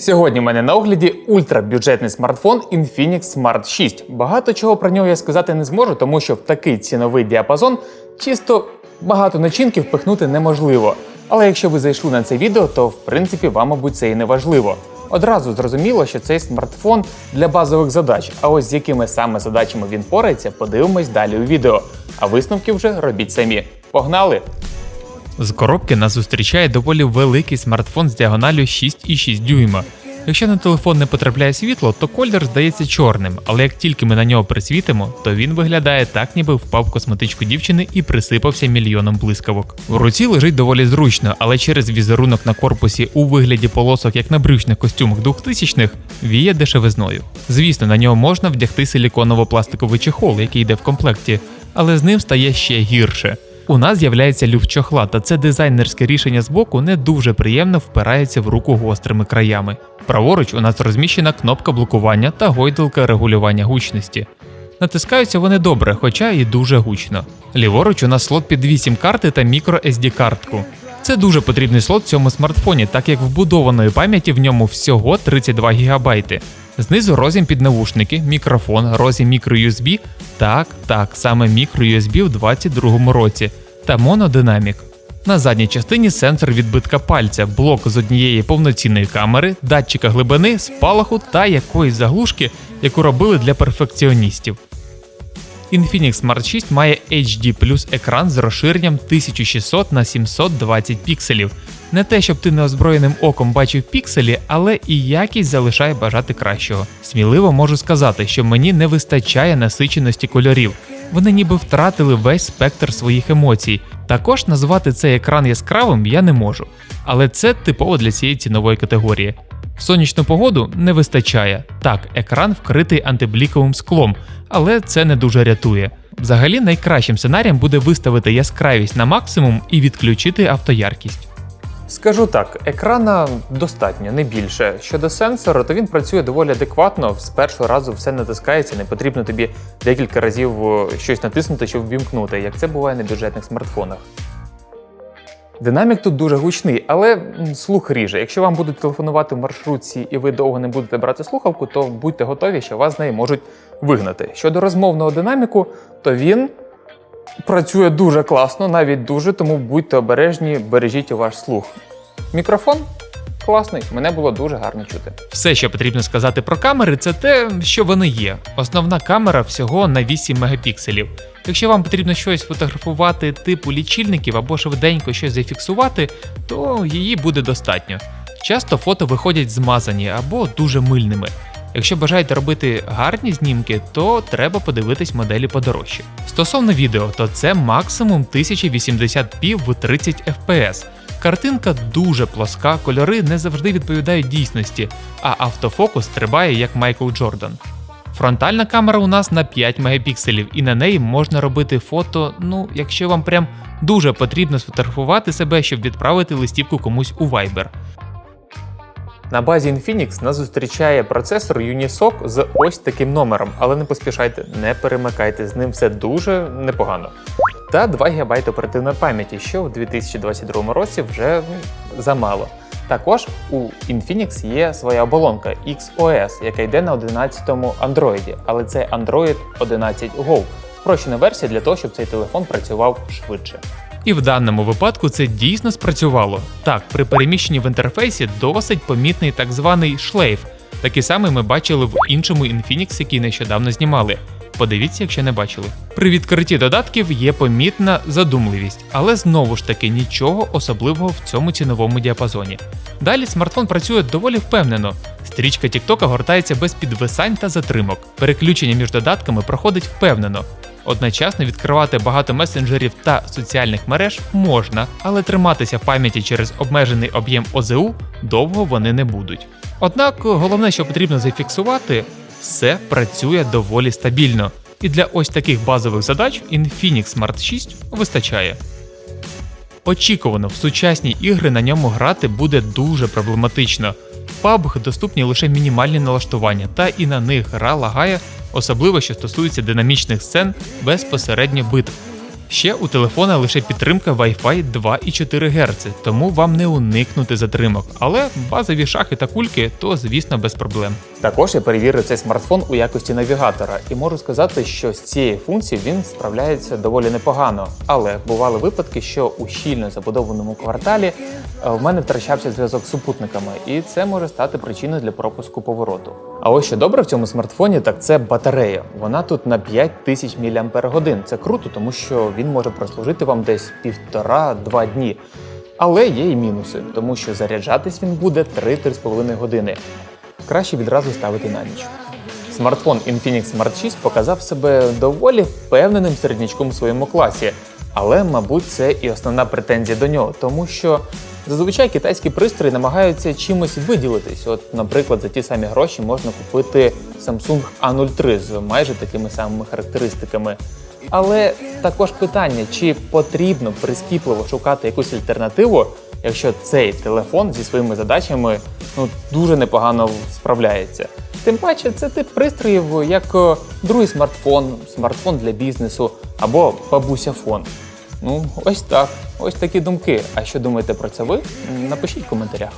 Сьогодні в мене на огляді ультрабюджетний смартфон Infinix Smart 6. Багато чого про нього я сказати не зможу, тому що в такий ціновий діапазон чисто багато начинки впихнути неможливо. Але якщо ви зайшли на це відео, то в принципі вам, мабуть, це і не важливо. Одразу зрозуміло, що цей смартфон для базових задач. А ось з якими саме задачами він порається, подивимось далі у відео. А висновки вже робіть самі. Погнали! З коробки нас зустрічає доволі великий смартфон з діагоналю 6,6 дюйма. Якщо на телефон не потрапляє світло, то колір здається чорним, але як тільки ми на нього присвітимо, то він виглядає так, ніби впав в косметичку дівчини і присипався мільйоном блискавок. В руці лежить доволі зручно, але через візерунок на корпусі у вигляді полосок, як на брючних костюмах 2000-х, віє дешевизною. Звісно, на нього можна вдягти силіконово-пластиковий чехол, який йде в комплекті, але з ним стає ще гірше. У нас з'являється люфт чохла, та це дизайнерське рішення з боку не дуже приємно впирається в руку гострими краями. Праворуч у нас розміщена кнопка блокування та гойдалка регулювання гучності. Натискаються вони добре, хоча і дуже гучно. Ліворуч у нас слот під 8 карти та мікро SD картку. Це дуже потрібний слот в цьому смартфоні, так як вбудованої пам'яті в ньому всього 32 ГБ. Знизу розім під навушники, мікрофон, розім microUSB, так, так, саме microUSB в 22 році, та монодинамік. На задній частині сенсор відбитка пальця, блок з однієї повноцінної камери, датчика глибини, спалаху та якоїсь заглушки, яку робили для перфекціоністів. Infinix Smart 6 має HD Plus екран з розширенням 1600 на 720 пікселів. Не те, щоб ти неозброєним оком бачив пікселі, але і якість залишає бажати кращого. Сміливо можу сказати, що мені не вистачає насиченості кольорів. Вони ніби втратили весь спектр своїх емоцій. Також назвати цей екран яскравим я не можу. Але це типово для цієї цінової категорії. В сонячну погоду не вистачає. Так, екран вкритий антибліковим склом, але це не дуже рятує. Взагалі, найкращим сценарієм буде виставити яскравість на максимум і відключити автояркість. Скажу так, екрана достатньо, не більше. Щодо сенсора, то він працює доволі адекватно. З першого разу все натискається, не потрібно тобі декілька разів щось натиснути, щоб ввімкнути, як це буває на бюджетних смартфонах. Динамік тут дуже гучний, але слух ріже. Якщо вам будуть телефонувати в маршрутці і ви довго не будете брати слухавку, то будьте готові, що вас з неї можуть вигнати. Щодо розмовного динаміку, то він працює дуже класно, навіть дуже, тому будьте обережні, бережіть ваш слух. Мікрофон класний, мене було дуже гарно чути. Все, що потрібно сказати про камери, це те, що вони є. Основна камера всього на 8 мегапікселів. Якщо вам потрібно щось фотографувати типу лічильників або швиденько щось зафіксувати, то її буде достатньо. Часто фото виходять змазані або дуже мильними. Якщо бажаєте робити гарні знімки, то треба подивитись моделі подорожче. Стосовно відео, то це максимум 1080p в 30 fps. Картинка дуже плоска, кольори не завжди відповідають дійсності, а автофокус стрибає як Майкл Джордан. Фронтальна камера у нас на 5 мегапікселів, і на неї можна робити фото, ну, якщо вам прям дуже потрібно сфотографувати себе, щоб відправити листівку комусь у Viber. На базі Infinix нас зустрічає процесор Unisoc з ось таким номером, але не поспішайте, не перемикайте, з ним все дуже непогано. Та 2 ГБ оперативної пам'яті, що в 2022 році вже замало. Також у Infinix є своя оболонка XOS, яка йде на 11-му Android, але це Android 11 Go. Спрощена версія для того, щоб цей телефон працював швидше. І в даному випадку це дійсно спрацювало. Так, при переміщенні в інтерфейсі досить помітний так званий шлейф. Такий самий ми бачили в іншому Infinix, який нещодавно знімали. Подивіться, якщо не бачили. При відкритті додатків є помітна задумливість, але знову ж таки нічого особливого в цьому ціновому діапазоні. Далі смартфон працює доволі впевнено. Стрічка TikTok гортається без підвисань та затримок. Переключення між додатками проходить впевнено. Одночасно відкривати багато месенджерів та соціальних мереж можна, але триматися в пам'яті через обмежений об'єм ОЗУ довго вони не будуть. Однак головне, що потрібно зафіксувати, все працює доволі стабільно. І для ось таких базових задач Infinix Smart 6 вистачає. Очікувано, в сучасні ігри на ньому грати буде дуже проблематично. В PUBG доступні лише мінімальні налаштування, та і на них гра лагає, особливо що стосується динамічних сцен безпосередньо битв. Ще у телефона лише підтримка Wi-Fi 2,4 Гц, тому вам не уникнути затримок. Але базові шахи та кульки то, звісно, без проблем. Також я перевірив цей смартфон у якості навігатора і можу сказати, що з цією функцією він справляється доволі непогано. Але бували випадки, що у щільно забудованому кварталі е, в мене втрачався зв'язок з супутниками, і це може стати причиною для пропуску повороту. А ось що добре в цьому смартфоні, так це батарея. Вона тут на 5000 мАч. Це круто, тому що він може прослужити вам десь півтора-два дні. Але є і мінуси, тому що заряджатись він буде 3-3,5 години. Краще відразу ставити на ніч. Смартфон Infinix Smart 6 показав себе доволі впевненим середнячком у своєму класі, але, мабуть, це і основна претензія до нього, тому що зазвичай китайські пристрої намагаються чимось виділитись. От, наприклад, за ті самі гроші можна купити Samsung A03 з майже такими самими характеристиками. Але також питання, чи потрібно прискіпливо шукати якусь альтернативу, якщо цей телефон зі своїми задачами ну, дуже непогано справляється. Тим паче, це тип пристроїв, як е, другий смартфон, смартфон для бізнесу або бабуся-фон. Ну, ось так. Ось такі думки. А що думаєте про це ви? Напишіть в коментарях.